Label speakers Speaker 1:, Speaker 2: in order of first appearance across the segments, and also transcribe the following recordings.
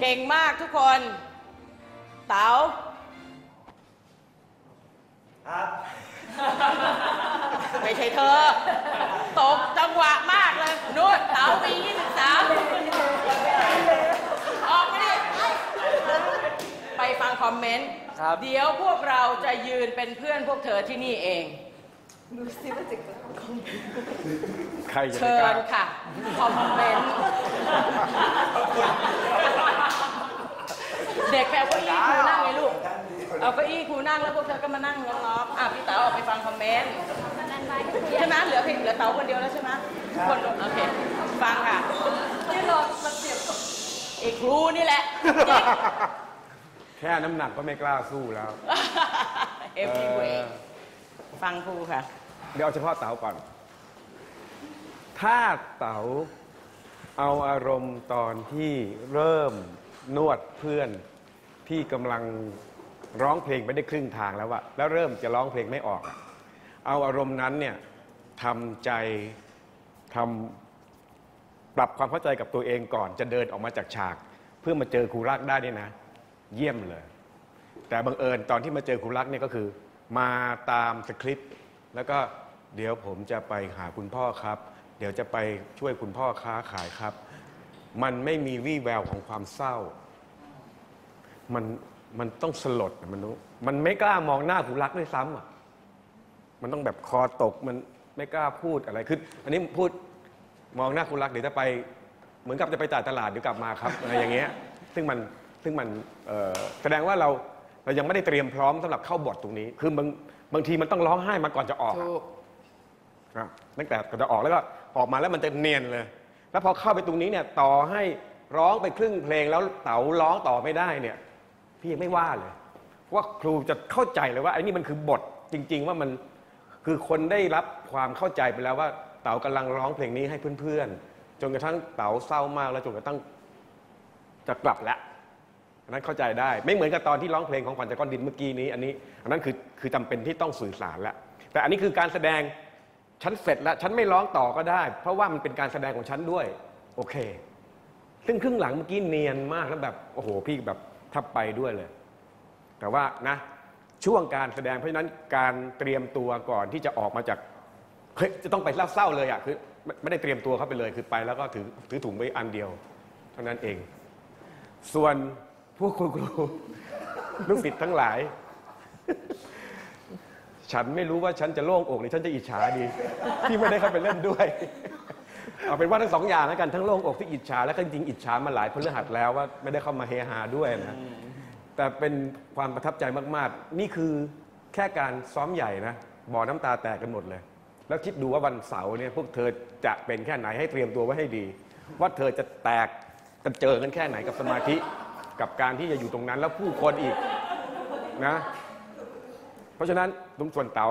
Speaker 1: เก่งมากทุกคน เต๋า
Speaker 2: ครับ
Speaker 1: ไม่ใช่เธอ ตกจังหวะมากเลยนู่นเต๋าปียี่สิบสามออกมาดิไปฟังคอมเมนต์
Speaker 3: ครับ
Speaker 1: เดี๋ยวพวกเราจะยืนเป็นเพื่อนพวกเธอที่นี่เอง
Speaker 4: ใครจะไป
Speaker 1: เชิ
Speaker 4: กล้า
Speaker 1: ญค่ะ คอมเมนต์ เด็กแปลเก้าอี้ครูนั่งไงลูก เอาเก้าอี้ครูนั่งแล้วพวกเธอก็มานั่งล้อมๆอะพี่เต๋าออกไปฟังคอมเมนต์ใช่ไหมเหลือเพียงเหลือเต๋าคนเดียวแล้วใช่ไหมคนโอเค ฟังค่ะที่รอมาเสียบไอ้ครูนี่แหละ
Speaker 4: แค่น้ำหนักก็ไม่กล้าสู้แล้ว
Speaker 1: เอฟวีเวฟังครูค่ะ
Speaker 4: เดี๋ยวเอาเฉพาะเต๋าก่อน ถ้าเต๋าเอาอารมณ์ตอนที่เริ่มนวดเพื่อน ที่กำลังร้องเพลงไปได้ครึ่งทางแล้วอะแล้วเริ่มจะร้องเพลงไม่ออกอะเอาอารมณ์นั้นเนี่ยทำใจทำปรับความเข้าใจกับตัวเองก่อนจะเดินออกมาจากฉาก เพื่อมาเจอครูรักได้เนี่ยนะ เยี่ยมเลย แต่บังเอิญตอนที่มาเจอครูรักเนี่ยก็คือ มาตามสคริปต์แล้วก็เดี๋ยวผมจะไปหาคุณพ่อครับ เดี๋ยวจะไปช่วยคุณพ่อค้าขายครับ มันไม่มีวี่แววของความเศร้า มันมันต้องสลดอะมันรู้มันไม่กล้ามองหน้าครูรักด้วยซ้ำอะมันต้องแบบคอตกมันไม่กล้าพูดอะไรคืออันนี้พูดมองหน้าครูรักเดี๋ยวจะไป เหมือนกับจะไปจ่ายตลาดเดี๋ยวกลับมาครับอะไรอย่างเงี้ย ซึ่งมันซึ่งมันเอ่อแสดงว่าเราเรายังไม่ได้เตรียมพร้อมสำหรับเข้าบทตรงนี้ คือบางบางทีมันต้องร้องไห้มาก่อนจะออกอะ
Speaker 1: ถูก
Speaker 4: ครับตั้งแต่ก่อนจะออกแล้วก็ออกมาแล้วมันจะเนียนเลย แล้วพอเข้าไปตรงนี้เนี่ยต่อให้ร้องไปครึ่งเพลงแล้วเต๋าร้องต่อไม่ได้เนี่ย พี่ยังไม่ว่าเลย ว่าครูจะเข้าใจเลยว่าไอ้นี่มันคือบทจริง ๆ ว่ามันคือคนได้รับความเข้าใจไปแล้วว่า เต๋ากำลังร้องเพลงนี้ให้เพื่อนๆ จนกระทั่งเต๋าเศร้ามากแล้วจนกระทั่งจะกลับแล้วอันนั้นเข้าใจได้ ไม่เหมือนกับตอนที่ร้องเพลงของขวัญจากก้อนดินเมื่อกี้นี้ อันนี้ อันนั้นคือคือจำเป็นที่ต้องสื่อสารแล้วแต่อันนี้คือการแสดงฉันเสร็จแล้วฉันไม่ร้องต่อก็ได้ เพราะว่ามันเป็นการแสดงของฉันด้วย โอเค ซึ่งครึ่งหลังเมื่อกี้เนียนมากแล้วแบบโอ้โหพี่แบบ ทับไปด้วยเลย แต่ว่านะช่วงการแสดงเพราะฉะนั้นการเตรียมตัวก่อนที่จะออกมาจากเฮ้ยจะต้องไปเศร้าๆเลยอะคือไม่ได้เตรียมตัวเข้าไปเลยคือไปแล้วก็ถือถือถุงไว้อันเดียว เท่านั้นเอง ส่วนพวกคุณครูลูกศิษย์ทั้งหลาย ฉันไม่รู้ว่าฉันจะโล่งอกหรือฉันจะอิจฉาดี ที่ไม่ได้เข้าไปเล่นด้วย เอาเป็นว่าทั้งสองอย่างแล้วกันทั้งโล่งอกที่อิจฉาและก็จริงๆอิจฉามาหลายพฤหัสแล้วว่าไม่ได้เข้ามาเฮฮาด้วยนะแต่เป็นความประทับใจมากๆ นี่คือแค่การซ้อมใหญ่นะบ่อน้ำตาแตกกันหมดเลย แล้วคิดดูว่าวันเสาร์เนี่ยพวกเธอจะเป็นแค่ไหนให้เตรียมตัวไว้ให้ดี ว่าเธอจะแตกจะเจอกันแค่ไหนกับสมาธิกับการที่จะอยู่ตรงนั้นแล้วผู้คนอีกนะ เพราะฉะนั้นลุงส่วนเต๋า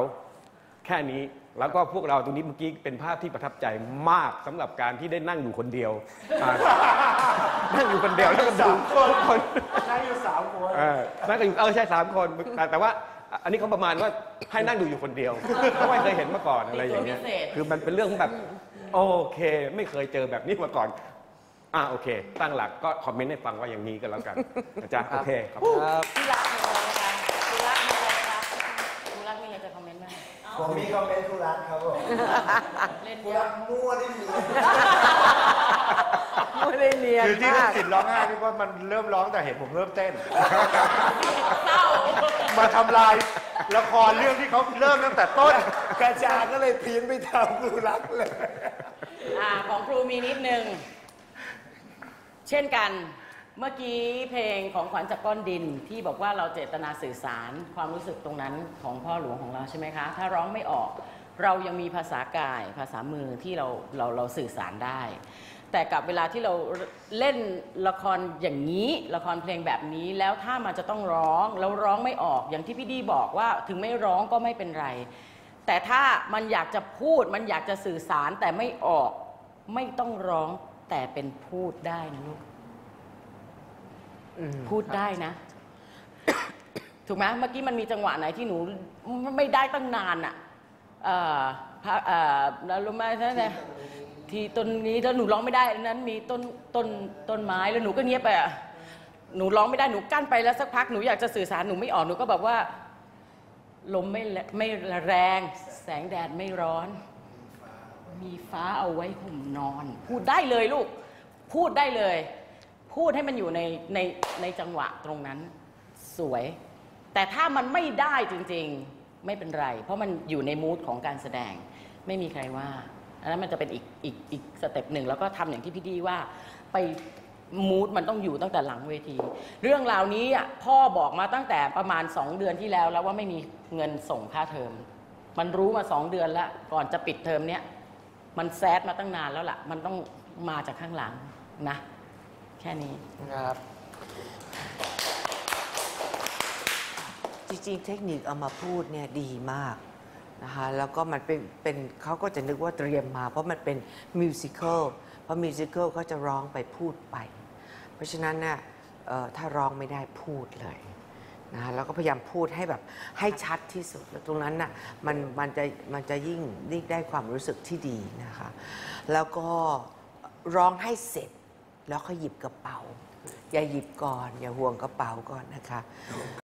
Speaker 4: แค่นี้แล้วก็พวกเราตรงนี้เมื่อกี้เป็นภาพที่ประทับใจมากสำหรับการที่ได้นั่งอยู่คนเดียวอ่านั่งอยู่คนเดียวแล้วก็ดูทุกคน
Speaker 2: นั่งอยู่สามคน
Speaker 4: เออนั่งกันอยู่เออใช่สามคนแต่แต่ว่าอันนี้เขาประมาณว่าให้นั่งดูอยู่คนเดียวเพราะไม่เคยเห็นมาก่อนอะไรอย่างเงี้ย
Speaker 1: มีตัวพิเศษ
Speaker 4: คือมันเป็นเรื่องของแบบ โอเค ไม่เคยเจอแบบนี้มาก่อน อ่าโอเค ตั้งหลักก็คอมเมนต์ให้ฟังว่าอย่างนี้ก็แล้วกันนะจ๊ะโอเคครับ
Speaker 3: ครับ
Speaker 1: ที่รัก
Speaker 2: ผมมีคอมเมนต์คุรักครับผม
Speaker 1: เล่น
Speaker 2: คุ
Speaker 1: เย
Speaker 2: รั
Speaker 1: อะ
Speaker 2: กมั่วได้ดี
Speaker 3: ไม่ได้เนียน
Speaker 5: คือที่
Speaker 3: มาก
Speaker 5: สิทธิ์ร้องไห้นี่ว่ามันเริ่มร้องแต่เห็นผมเริ่มเต้น
Speaker 1: เศร้า
Speaker 5: มาทำลายละครเรื่องที่เขาเริ่มตั้งแต่ต้น
Speaker 2: กระจาก็เลยพีนไปทำคุรักเลย
Speaker 1: อ่าของครูมีนิดนึง เช่นกัน เมื่อกี้เพลงของขวัญจากก้อนดินที่บอกว่าเราเจตนาสื่อสารความรู้สึกตรงนั้นของพ่อหลวงของเราใช่ไหมคะ ถ้าร้องไม่ออกเรายังมีภาษากายภาษามือที่เราเราเราสื่อสารได้ แต่กับเวลาที่เราเล่นละครอย่างนี้ละครเพลงแบบนี้แล้วถ้ามันจะต้องร้องแล้วร้องไม่ออกอย่างที่พี่ดีบอกว่าถึงไม่ร้องก็ไม่เป็นไร แต่ถ้ามันอยากจะพูดมันอยากจะสื่อสารแต่ไม่ออกไม่ต้องร้องแต่เป็นพูดได้นะลูก พูดได้นะ ถูกไหมเมื่อกี้มันมีจังหวะไหนที่หนูไม่ได้ตั้งนานอะเอ่อพระเอ่อแล้วรู้ไหมท่านเนี่ยที่ต้นนี้ถ้าหนูร้องไม่ได้อันนั้น มีต้นต้นต้นไม้แล้วหนูก็เงียบไปอะหนูร้องไม่ได้หนูกั้นไปแล้วสักพักหนูอยากจะสื่อสารหนูไม่ออกหนูก็บอกว่า ลมไม่แรไม่แรง แสงแดดไม่ร้อน มีฟ้าเอาไว้ห่มนอน พูดได้เลยลูก พูดได้เลย พูดให้มันอยู่ในในในจังหวะตรงนั้นสวย แต่ถ้ามันไม่ได้จริงๆไม่เป็นไร เพราะมันอยู่ในมูดของการแสดง ไม่มีใครว่าอันนั้นมันจะเป็นอีกอีกอีกสเต็ปหนึ่งแล้วก็ทำอย่างที่พี่ดีว่าไปมูดมันต้องอยู่ตั้งแต่หลังเวที เรื่องราวนี้พ่อบอกมาตั้งแต่ประมาณ 2 เดือนที่แล้วแล้วว่าไม่มีเงินส่งค่าเทอม มันรู้มาสองเดือนแล้วก่อนจะปิดเทอมเนี้ยมันแซดมาตั้งนานแล้วล่ะ มันต้องมาจากข้างหลังนะ แค่นี้
Speaker 3: ครับ
Speaker 6: จริงๆ เทคนิคเอามาพูดเนี่ยดีมากนะคะแล้วก็มันเป็นเป็นเขาก็จะนึกว่าเตรียมมา เพราะมันเป็นมิวสิควลเพราะมิวสิควลเขาจะร้องไปพูดไป เพราะฉะนั้นเนี่ยเอ่อถ้าร้องไม่ได้พูดเลยนะคะแล้วก็พยายามพูดให้แบบให้ชัดที่สุดแล้วตรงนั้นน่ะมันมันจะมันจะยิ่งยิ่งได้ความรู้สึกที่ดีนะคะ แล้วก็ร้องให้เสร็จ แล้วก็หยิบกระเป๋า อย่าหยิบก่อน อย่าห่วงกระเป๋าก่อนนะคะ